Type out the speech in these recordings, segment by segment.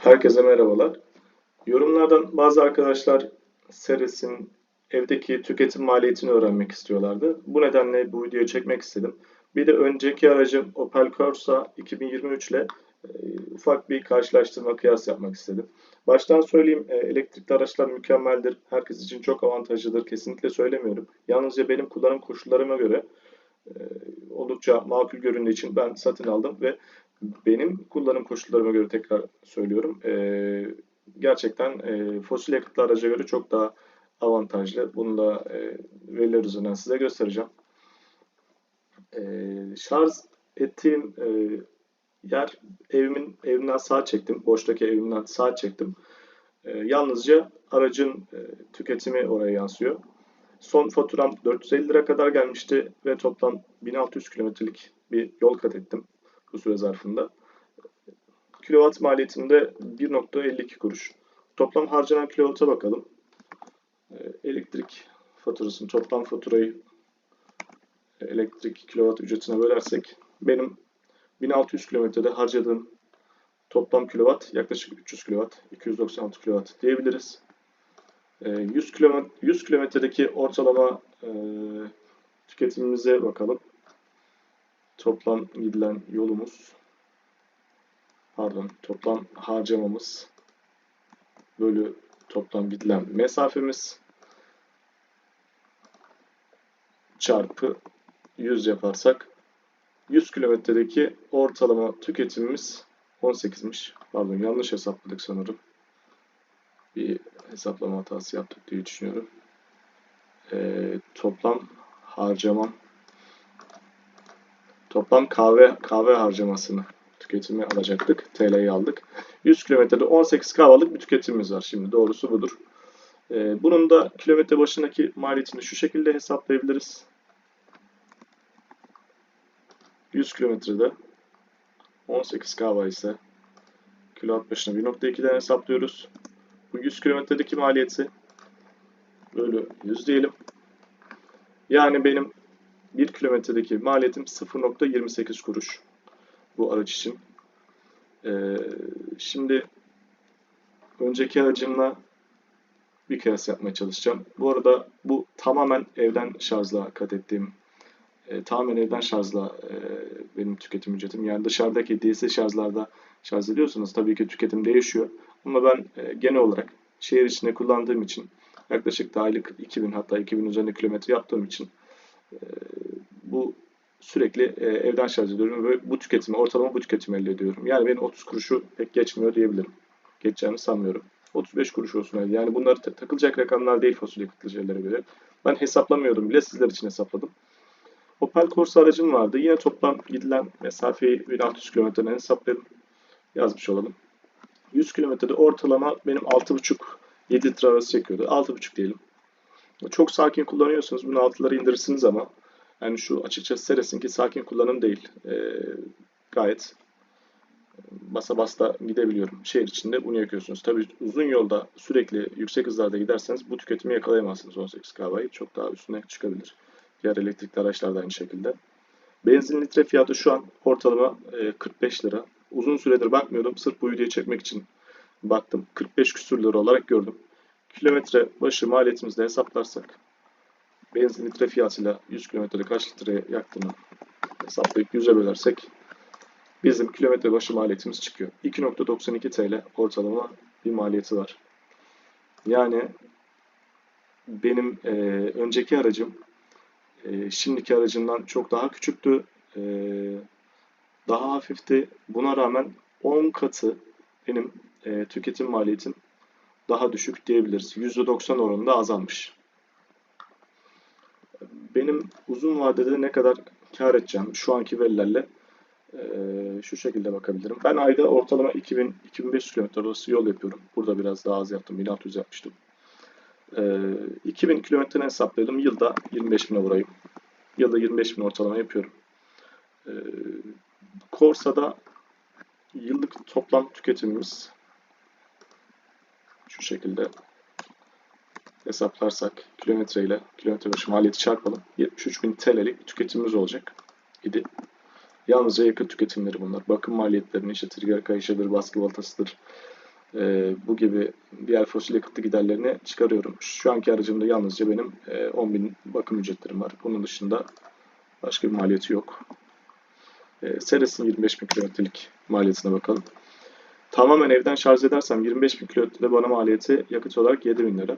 Herkese merhabalar. Yorumlardan bazı arkadaşlar Seres'in evdeki tüketim maliyetini öğrenmek istiyorlardı. Bu nedenle bu videoyu çekmek istedim. Bir de önceki aracım Opel Corsa 2023 ile e, ufak bir karşılaştırma kıyas yapmak istedim. Baştan söyleyeyim e, elektrikli araçlar mükemmeldir. Herkes için çok avantajlıdır. Kesinlikle söylemiyorum. Yalnızca benim kullanım koşullarıma göre oldukça makul göründüğü için ben satın aldım ve benim kullanım koşullarıma göre tekrar söylüyorum. E, gerçekten e, fosil yakıtlı araca göre çok daha avantajlı. Bunu da e, veriler üzerinden size göstereceğim. E, şarj ettiğim e, yer evimin evimden sağa çektim. Boştaki evimden sağa çektim. E, yalnızca aracın e, tüketimi oraya yansıyor. Son faturam 450 lira kadar gelmişti ve toplam 1600 kilometrelik bir yol kat ettim bu süre zarfında. Kilowatt maliyetimde 1.52 kuruş. Toplam harcanan kilowata bakalım. Ee, Elektrik faturasını, toplam faturayı e, elektrik kilowatt ücretine bölersek benim 1600 kilometrede harcadığım toplam kilowatt yaklaşık 300 kilowatt, 296 kilowatt diyebiliriz. Ee, 100 kilometre 100 kilometredeki ortalama e, tüketimimize bakalım. Toplam gidilen yolumuz pardon toplam harcamamız bölü toplam gidilen mesafemiz çarpı 100 yaparsak 100 kilometredeki ortalama tüketimimiz 18'miş. Pardon yanlış hesapladık sanırım. Bir hesaplama hatası yaptık diye düşünüyorum. Ee, toplam harcamam toplam kahve kahve harcamasını tüketimi alacaktık. TL'yi aldık. 100 kilometrede 18 kahvalık bir tüketimimiz var şimdi. Doğrusu budur. Ee, bunun da kilometre başındaki maliyetini şu şekilde hesaplayabiliriz. 100 kilometrede 18 kahva ise kilowatt başına 1.2'den hesaplıyoruz. Bu 100 kilometredeki maliyeti bölü 100 diyelim. Yani benim 1 kilometredeki maliyetim 0.28 kuruş bu araç için. Ee, şimdi önceki aracımla bir kıyas yapmaya çalışacağım. Bu arada bu tamamen evden şarjla kat ettiğim, e, tamamen evden şarjla e, benim tüketim ücretim. Yani dışarıdaki DC şarjlarda şarj ediyorsanız tabii ki tüketim değişiyor. Ama ben e, genel olarak şehir içinde kullandığım için yaklaşık da aylık 2000 hatta 2000 üzerinde kilometre yaptığım için e, bu sürekli e, evden şarj ediyorum ve bu tüketimi, ortalama bu tüketimi elde ediyorum. Yani benim 30 kuruşu pek geçmiyor diyebilirim. Geçeceğini sanmıyorum. 35 kuruş olsun. Yani bunlar ta- takılacak rakamlar değil fasulye yakıtlı şeylere göre. Ben hesaplamıyordum bile sizler için hesapladım. Opel Corsa aracım vardı. Yine toplam gidilen mesafeyi 1600 kilometreden hesaplayalım. Yazmış olalım. 100 kilometrede ortalama benim 6,5-7 litre arası çekiyordu. 6,5 diyelim. Çok sakin kullanıyorsanız bunu altılara indirirsiniz ama yani şu açıkçası Seres'inki sakin kullanım değil. Ee, gayet basa basta gidebiliyorum. Şehir içinde bunu yakıyorsunuz. Tabii uzun yolda sürekli yüksek hızlarda giderseniz bu tüketimi yakalayamazsınız 18 kahvayı. Çok daha üstüne çıkabilir. Diğer elektrikli araçlar da aynı şekilde. Benzin litre fiyatı şu an ortalama e, 45 lira. Uzun süredir bakmıyordum. Sırf bu videoyu çekmek için baktım. 45 küsür lira olarak gördüm. Kilometre başı maliyetimizi de hesaplarsak benzin litre fiyatıyla 100 kilometrede kaç litre yaktığını hesaplayıp 100'e bölersek bizim kilometre başı maliyetimiz çıkıyor. 2.92 TL ortalama bir maliyeti var. Yani benim e, önceki aracım e, şimdiki aracımdan çok daha küçüktü. E, daha hafifti. Buna rağmen 10 katı benim e, tüketim maliyetim daha düşük diyebiliriz. %90 oranında azalmış. Benim uzun vadede ne kadar kar edeceğim şu anki verilerle e, şu şekilde bakabilirim. Ben ayda ortalama 2000-2500 km arası yol yapıyorum. Burada biraz daha az yaptım. 1600 yapmıştım. E, 2000 kilometreden hesapladım. Yılda 25 bin uğrayım. Yılda 25 bin ortalama yapıyorum. E, Corsa'da yıllık toplam tüketimimiz şu şekilde hesaplarsak kilometre ile kilometre başı maliyeti çarpalım. 73.000 TL'lik tüketimimiz olacak idi. Yalnızca yakıt tüketimleri bunlar. Bakım maliyetlerini işte trigger kayışıdır, baskı baltasıdır, e, bu gibi diğer fosil yakıtlı giderlerini çıkarıyorum. Şu anki aracımda yalnızca benim e, 10.000 bakım ücretlerim var. Bunun dışında başka bir maliyeti yok. E, Ceres'in 25.000 kilometrelik maliyetine bakalım. Tamamen evden şarj edersem 25.000 kilometrede bana maliyeti yakıt olarak 7.000 lira.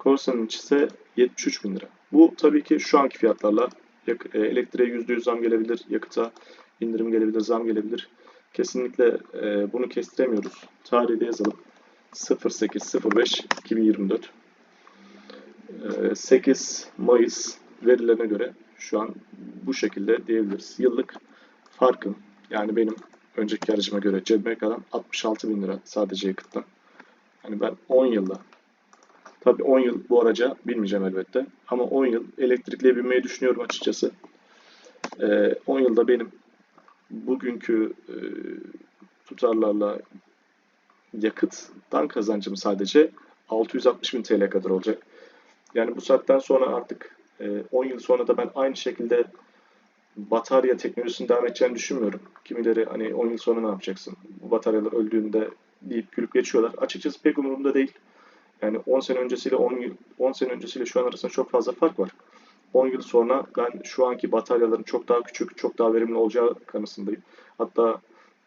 Corsa'nın ise 73.000 lira. Bu tabii ki şu anki fiyatlarla e, elektriğe %100 zam gelebilir, yakıta indirim gelebilir, zam gelebilir. Kesinlikle e, bunu kestiremiyoruz. Tarihi yazalım. 08.05.2024 e, 8 Mayıs verilerine göre şu an bu şekilde diyebiliriz. Yıllık farkım yani benim önceki aracıma göre cebime kalan 66 bin lira sadece yakıttan. Yani ben 10 yılda tabii 10 yıl bu araca binmeyeceğim elbette ama 10 yıl elektrikliye binmeyi düşünüyorum açıkçası. Ee, 10 yılda benim bugünkü e, tutarlarla yakıttan kazancım sadece 660 bin TL kadar olacak. Yani bu saatten sonra artık e, 10 yıl sonra da ben aynı şekilde batarya teknolojisini devam edeceğini düşünmüyorum. Kimileri hani 10 yıl sonra ne yapacaksın? Bu bataryalar öldüğünde deyip gülüp geçiyorlar. Açıkçası pek umurumda değil. Yani 10 sene öncesiyle 10 yıl 10 sene öncesiyle şu an arasında çok fazla fark var. 10 yıl sonra ben şu anki bataryaların çok daha küçük, çok daha verimli olacağı kanısındayım. Hatta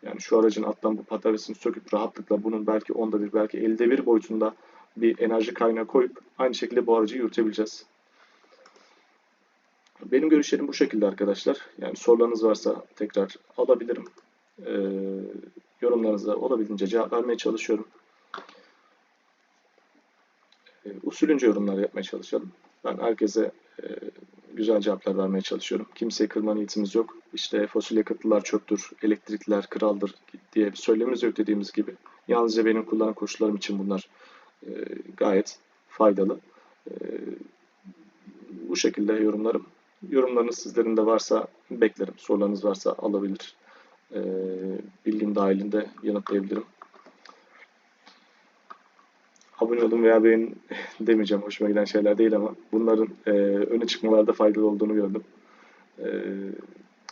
yani şu aracın alttan bu bataryasını söküp rahatlıkla bunun belki onda bir, belki elde bir boyutunda bir enerji kaynağı koyup aynı şekilde bu aracı yürütebileceğiz. Benim görüşlerim bu şekilde arkadaşlar. Yani sorularınız varsa tekrar alabilirim. Ee, yorumlarınıza olabildiğince cevap vermeye çalışıyorum. Ee, usulünce yorumlar yapmaya çalışalım. Ben herkese e, güzel cevaplar vermeye çalışıyorum. Kimseyi kırma niyetimiz yok. İşte fosil yakıtlılar çöptür, elektrikler kraldır diye bir söylemimiz yok dediğimiz gibi. Yalnızca benim kullanım koşullarım için bunlar e, gayet faydalı. E, bu şekilde yorumlarım. Yorumlarınız sizlerin de varsa beklerim. Sorularınız varsa alabilir. E, bilgim dahilinde yanıtlayabilirim. Abone olun veya beğenin demeyeceğim. Hoşuma giden şeyler değil ama bunların e, öne çıkmalarda faydalı olduğunu gördüm. E,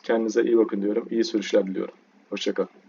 kendinize iyi bakın diyorum. İyi sürüşler diliyorum. Hoşçakalın.